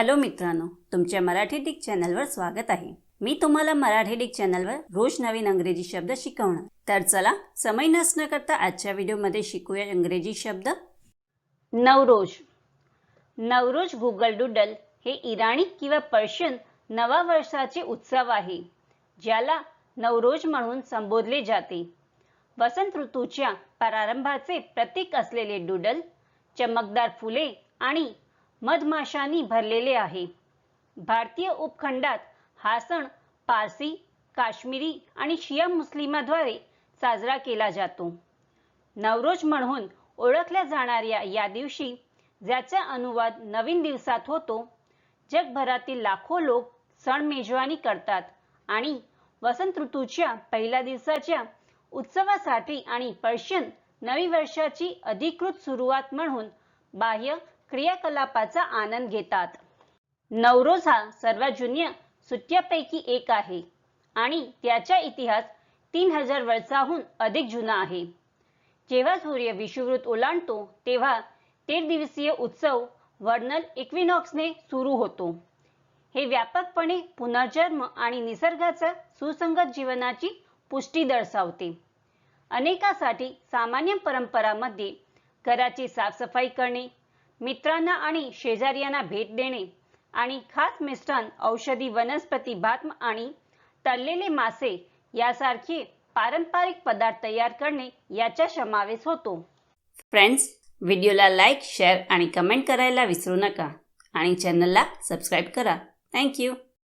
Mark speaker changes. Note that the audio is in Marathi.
Speaker 1: हॅलो मित्रांनो तुमच्या मराठी डिक चॅनलवर स्वागत आहे. मी तुम्हाला मराठी डिक चॅनलवर रोज नवीन अंग्रेजी शब्द शिकवणार. तर चला समय नसणं करता आजच्या व्हिडिओमध्ये शिकूया इंग्रजी शब्द. नवरोज. नवरोज गुगल डुडल हे इराणी किंवा पर्शियन नवा वर्षाचे उत्सव आहे ज्याला नवरोज म्हणून संबोधले जाते. वसंत ऋतूच्या प्रारंभाचे प्रतीक असलेले डुडल चमकदार फुले आणि मधमाशांनी भरलेले आहे. भारतीय उपखंडात हा सण पारसी काश्मीरी आणि शिया मुस्लिमाद्वारे साजरा केला जातो. नवरोज म्हणून ओळखल्या जाणाऱ्या या दिवशी ज्याचा अनुवाद नवीन दिवसात होतो जगभरातील लाखो लोक सण मेजवानी करतात आणि वसंत ऋतूच्या पहिल्या दिवसाच्या उत्सवासाठी आणि पर्शियन नवी वर्षाची अधिकृत सुरुवात म्हणून बाह्य क्रियाकलापाचा आनंद घेतात. नवरोज हा सर्वात जुन्या सुट्ट्यापैकी एक आहे आणि त्याचा इतिहास तीन हजार वर्षाहून अधिक जुना आहे. जेव्हा सूर्य विषुवृत्त ओलांडतो तेव्हा तेर दिवसीय उत्सव वर्नल इक्विनॉक्सने सुरू होतो. हे व्यापकपणे पुनर्जन्म आणि निसर्गाच्या सुसंगत जीवनाची पुष्टी दर्शवते. अनेकासाठी सामान्य परंपरामध्ये घराची साफसफाई करणे मित्रांना आणि शेजाऱ्यांना भेट देणे आणि खास मिश्रण औषधी वनस्पती भात आणि तळलेले मासे यासारखे पारंपरिक पदार्थ तयार करणे याचा समावेश होतो. फ्रेंड्स व्हिडिओला लाईक शेअर आणि कमेंट करायला विसरू नका आणि चॅनलला सबस्क्राईब करा. थँक्यू